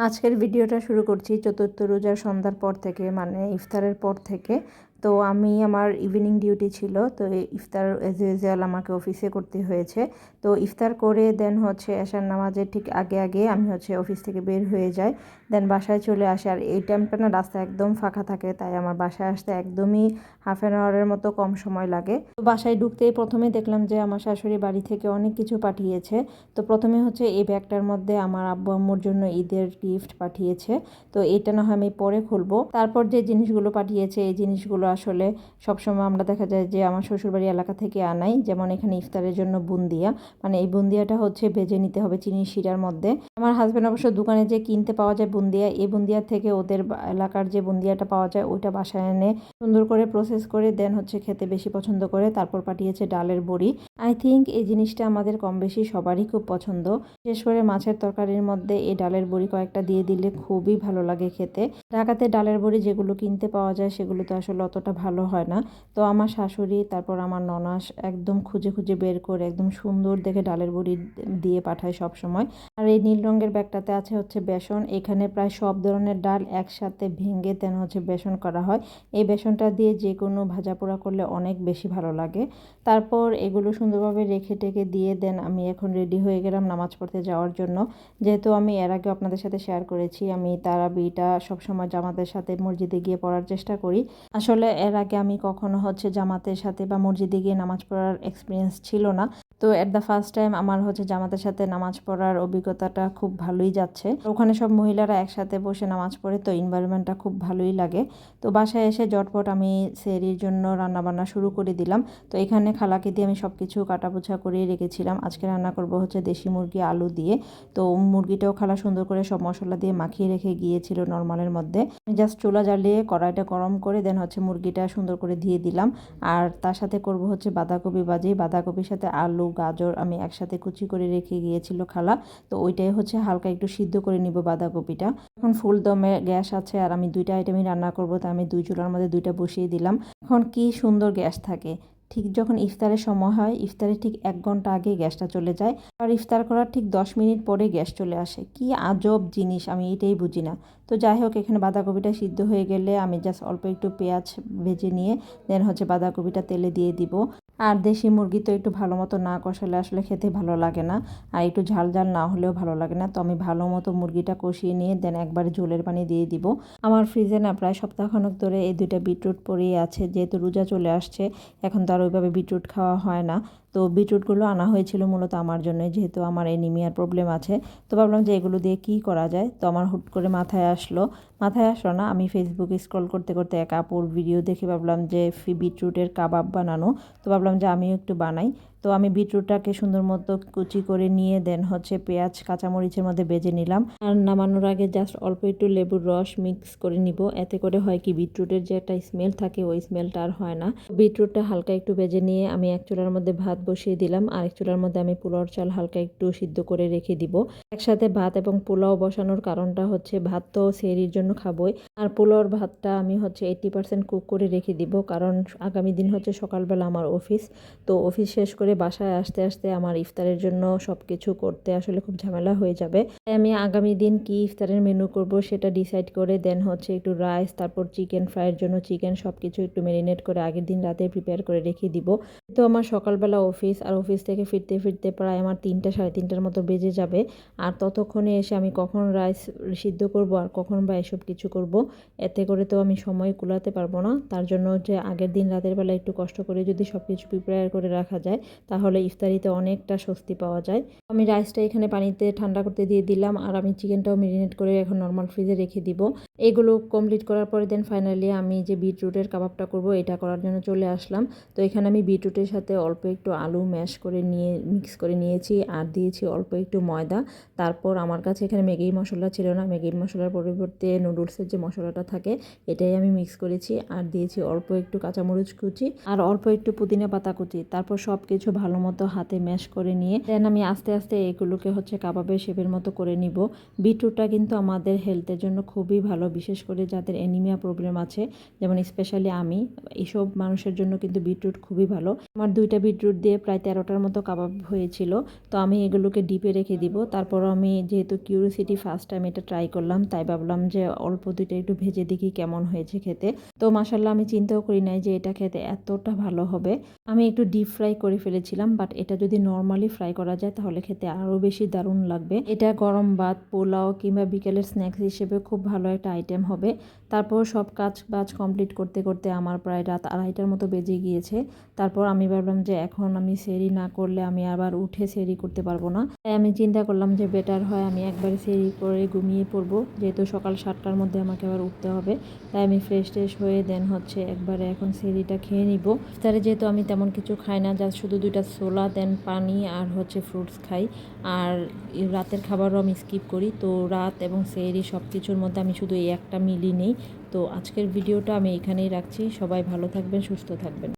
আজকের ভিডিওটা শুরু করছি চতুর্থ রোজার সন্ধ্যার পর থেকে মানে ইফতারের পর থেকে। তো আমি আমার ইভিনিং ডিউটি ছিল, তো ইফতার এজ ইউজুয়াল আমাকে অফিসে করতে হয়েছে। তো ইফতার করে দেন হচ্ছে এশার নামাজের ঠিক আগে আগে আমি হচ্ছে অফিস থেকে বের হয়ে যাই। দেন বাসায় চলে আসে, আর এই টাইমটা না রাস্তা একদম ফাঁকা থাকে, তাই আমার বাসায় আসতে একদমই হাফ অ্যান আওয়ারের মতো কম সময় লাগে। তো বাসায় ঢুকতেই প্রথমে দেখলাম যে আমার শাশুড়ি বাড়ি থেকে অনেক কিছু পাঠিয়েছে। তো প্রথমে হচ্ছে এই ব্যাগটার মধ্যে আমার আব্বু আম্মুর জন্য ঈদের গিফট পাঠিয়েছে। তো এটা না হয় আমি পরে খুলবো। তারপর যে জিনিসগুলো পাঠিয়েছে, এই জিনিসগুলো আসলে সবসময় আমরা দেখা যায় যে আমার শ্বশুরবাড়ি এলাকা থেকে আনাই। যেমন এখানে ইফতারের জন্য বুন্দিয়া। মানে এই বুন্দিয়াটা হচ্ছে ভেজে নিতে হবে চিনি শিরার মধ্যে। আমার হাজব্যান্ড অবশ্য দোকানে যে কিনতে পাওয়া যায় বুন্দিয়া এই বুন্দিয়া থেকে ওদের এলাকার যে বুন্দিয়াটা পাওয়া যায় ওইটা বাসায় এনে সুন্দর করে প্রসেস করে দেন হচ্ছে খেতে বেশি পছন্দ করে। তারপর পাঠিয়েছে ডালের বড়ি। আই থিঙ্ক এই জিনিসটা আমাদের কম বেশি সবারই খুব পছন্দ। বিশেষ করে মাছের তরকারির মধ্যে এই ডালের বড়ি কয়েকটা দিয়ে দিলে খুবই ভালো লাগে খেতে। ঢাকাতে ডালের বড়ি যেগুলো কিনতে পাওয়া যায় সেগুলো তো আসলে অতটা ভালো হয় না। তো আমার শাশুড়ি, তারপর আমার ননাস একদম খুঁজে খুঁজে বের করে একদম সুন্দর দেখে ডালের বড়ি দিয়ে পাঠায় সব সময় আর এই নীল রঙের ব্যাগটাতে আছে হচ্ছে বেসন। এখানে প্রায় সব ধরনের ডাল একসাথে ভেঙে দেন হচ্ছে বেসন করা হয়। এই বেসনটা দিয়ে যে কোনো ভাজা পোড়া করলে অনেক বেশি ভালো লাগে। তারপর এগুলো সুন্দরভাবে রেখে টেকে দিয়ে দেন। আমি এখন রেডি হয়ে গেলাম নামাজ পড়তে যাওয়ার জন্য। যেহেতু আমি এর আগে আপনাদের সাথে শেয়ার করেছি, আমি তারাবিটা সবসময় জামাতের সাথে মসজিদে গিয়ে পড়ার চেষ্টা করি। আসলে এর আগে আমি কখনো হচ্ছে জামাতের সাথে বা মসজিদে গিয়ে নামাজ পড়ার এক্সপিরিয়েন্স ছিল না। তো এট দ্য ফার্স্ট টাইম আমার হচ্ছে জামাতের সাথে নামাজ পড়ার অভিজ্ঞতাটা খুব ভালোই যাচ্ছে। ওখানে সব মহিলারা একসাথে বসে নামাজ পড়ে, তো এনভায়রনমেন্টটা খুব ভালোই লাগে। তো বাসায় এসে জটপট আমি সেরির জন্য রান্নাবান্না শুরু করে দিলাম। তো এখানে খালাকে দিয়ে আমি সব কিছু কাটাপোছা করে রেখেছিলাম। আজকে রান্না করব হচ্ছে দেশি মুরগি, আলু দিয়ে। তো মুরগিটাও খালা সুন্দর করে সব মশলা দিয়ে মাখিয়ে রেখে গিয়েছিল নর্মালের মধ্যে। আমি জাস্ট চুলা জ্বালিয়ে কড়াইটা গরম করে দেন হচ্ছে মুরগিটা সুন্দর করে দিয়ে দিলাম। আর তার সাথে করব হচ্ছে বাঁধাকপি বাজি বাঁধাকপির সাথে আলু গাজর আমি একসাথে কুচি করে রেখে গিয়েছিল খালা। তো ওইটাই হচ্ছে হালকা একটু সিদ্ধ করে নিব বাঁধাকপিটা। এখন ফুল দমে গ্যাস আছে আর আমি দুইটা আইটেমই রান্না করব, তো আমি দুই চুলার মধ্যে দুইটা বসিয়ে দিলাম। এখন কি সুন্দর গ্যাস থাকে। ঠিক যখন ইফতারের সময় হয়, ইফতারের ঠিক এক ঘণ্টা আগে গ্যাসটা চলে যায়। আর ইফতার করার ঠিক দশ মিনিট পরে গ্যাস চলে আসে। কি আজব জিনিস, আমি এটাই বুঝি না। তো যাই হোক, এখানে বাঁধাকপিটা সিদ্ধ হয়ে গেলে আমি জাস্ট অল্প একটু পেঁয়াজ ভেজে নিয়ে, দেন হচ্ছে বাঁধাকপিটা তেলে দিয়ে দিব। আর দেশি মুরগি তো একটু ভালো মতো না কষালে আসলে খেতে ভালো লাগে না। আর একটু ঝাল ঝাল না হলেও ভালো লাগে না। তো আমি ভালো মতো মুরগিটা কষিয়ে নিয়ে দেন একবার ঝোলের পানি দিয়ে দিব। আমার ফ্রিজে না প্রায় সপ্তাহখানেক ধরে এই দুইটা বিটরুট পরেই আছে। যেহেতু রোজা চলে আসছে, এখন তো আর ওইভাবে বিটরুট খাওয়া হয় না। তো বিটরুটগুলো আনা হয়েছিল মূলত আমার জন্য যেহেতু আমার এনিমিয়ার প্রবলেম আছে। তো ভাবলাম যে এগুলো দিয়ে কি করা যায়? তো আমার হুট করে মাথায় আসলো। মাথায় আসলো না, আমি ফেসবুকে স্ক্রল করতে করতে এক আপুর ভিডিও দেখে ভাবলাম যে বিটরুটের কাবাব বানানো। তো ভাবলাম যে আমিও একটু বানাই। তো আমি বিটরুটটাকে সুন্দর মতো কুচি করে নিয়ে দেন হচ্ছে পেঁয়াজ, কাঁচামরিচের মধ্যে বেজে নিলাম। আর নামানোর আগে জাস্ট অল্প একটু লেবুর রস মিক্স করে নিব। এতে করে হয় কি, বিটরুটের যে একটা স্মেল থাকে, ওই স্মেলটা আর হয় না। বিটরুটটা হালকা একটু বেজে নিয়ে আমি এক চুলার মধ্যে ভাত বসিয়ে দিলাম। আর এক চুলার মধ্যে আমি পোলাওর চাল হালকা একটু সিদ্ধ করে রেখে দিব। একসাথে ভাত এবং পোলাও বসানোর কারণটা হচ্ছে ভাত তো সেরির জন্য খাবোই। আর পোলাওর ভাতটা আমি হচ্ছে এইটি পার্সেন্ট কুক করে রেখে দিব। কারণ আগামী দিন হচ্ছে সকালবেলা আমার অফিস। তো অফিস শেষ করে বাসায় আসতে আসতে আমার ইফতারের জন্য সব কিছু করতে আসলে খুব ঝামেলা হয়ে যাবে। তাই আমি আগামী দিন কি ইফতারের মেনু করব সেটা ডিসাইড করে দেন হচ্ছে একটু রাইস তারপর চিকেন ফ্রাইয়ের জন্য চিকেন সব কিছু একটু ম্যারিনেট করে আগের দিন রাতে প্রিপেয়ার করে রেখে দিব। তো আমার সকালবেলা অফিস আর অফিস থেকে ফিরতে ফিরতে প্রায় আমার তিনটা, সাড়ে তিনটার মতো বেজে যাবে। আর ততক্ষণে এসে আমি কখন রাইস সিদ্ধ করব আর কখন বা এসব কিছু করব, এতে করে তো আমি সময় কুলাতে পারব না। তার জন্য যে আগের দিন রাতের বেলা একটু কষ্ট করে যদি সব কিছু প্রিপেয়ার করে রাখা যায় তাহলে ইফতারিতে অনেকটা স্বস্তি পাওয়া যায়। আমি রাইসটা এখানে পানিতে ঠান্ডা করতে দিয়ে দিলাম আর আমি চিকেনটাও মেরিনেট করে এখন নর্মাল ফ্রিজে রেখে দিব। এগুলো কমপ্লিট করার পরে দেন ফাইনালি আমি যে বিটরুটের কাবাবটা করব, এটা করার জন্য চলে আসলাম। তো এখানে আমি বিটরুটের সাথে অল্প একটু আলু ম্যাশ করে নিয়ে মিক্স করে নিয়েছি আর দিয়েছি অল্প একটু ময়দা। তারপর আমার কাছে এখানে ম্যাগি মশলা ছিল না। ম্যাগি মশলার পরিবর্তে নুডলসের যে মশলাটা থাকে, এটাই আমি মিক্স করেছি আর দিয়েছি অল্প একটু কাঁচামরিচ কুচি আর অল্প একটু পুদিনা পাতা কুচি। তারপর সব কিছু ভালো মতো হাতে ম্যাশ করে নিয়ে, দেন আমি আস্তে আস্তে এগুলোকে হচ্ছে কাবাবের শেপের মতো করে নিব। বিটরুটটা কিন্তু আমাদের হেলথের জন্য খুবই ভালো, বিশেষ করে যাদের অ্যানিমিয়া প্রবলেম আছে, যেমন স্পেশালি আমি এইসব মানুষের জন্য কিন্তু বিটরুট খুবই ভালো। আমার দুইটা বিটরুট দিয়ে প্রায় তেরোটার মতো কাবাব হয়েছিল, তো আমি এগুলোকে ডিপে রেখে দিব। তারপর আমি যেহেতু কিউরিসিটি ফার্স্ট টাইম এটা ট্রাই করলাম, তাই ভাবলাম যে অল্প দুইটা একটু ভেজে দেখি কেমন হয়েছে খেতে। তো মাসাল্লাহ আমি চিন্তাও করি নাই যে এটা খেতে এতটা ভালো হবে। আমি একটু ডিপ ফ্রাই করে ফেলেছিলাম বাট এটা যদি নর্মালি ফ্রাই করা যায় তাহলে খেতে আরও বেশি দারুণ লাগবে। এটা গরম ভাত, পোলাও কিংবা বিকেলের স্ন্যাক্স হিসেবে খুব ভালো একটা আইটেম হবে। তারপর সব কাজ বাজ কমপ্লিট করতে করতে আমার প্রায় রাত আড়াইটার মতো বেজে গিয়েছে। তারপর আমি ভাবলাম যে এখন আমি সেরি না করলে আমি আবার উঠে সেরি করতে পারব না। তাই আমি চিন্তা করলাম যে বেটার হয় আমি একবারে সেরি করে ঘুমিয়ে পড়ব, যেহেতু সকাল সাতটার মধ্যে আমাকে আবার উঠতে হবে। তাই আমি ফ্রেশ ট্রেশ হয়ে দেন হচ্ছে একবারে এখন সেরিটা খেয়ে নিব। ইফতারে যেহেতু আমি তেমন কিছু খাই না যা শুধু দুইটা ছোলা, দেন পানি আর হচ্ছে ফ্রুটস খাই। আর রাতের খাবারও আমি স্কিপ করি। তো রাত এবং সেরি সব কিছুর মধ্যে আমি শুধু এই একটা মিলি নেই। তো আজকের ভিডিওটা আমি এখানেই রাখছি। সবাই ভালো থাকবেন, সুস্থ থাকবেন।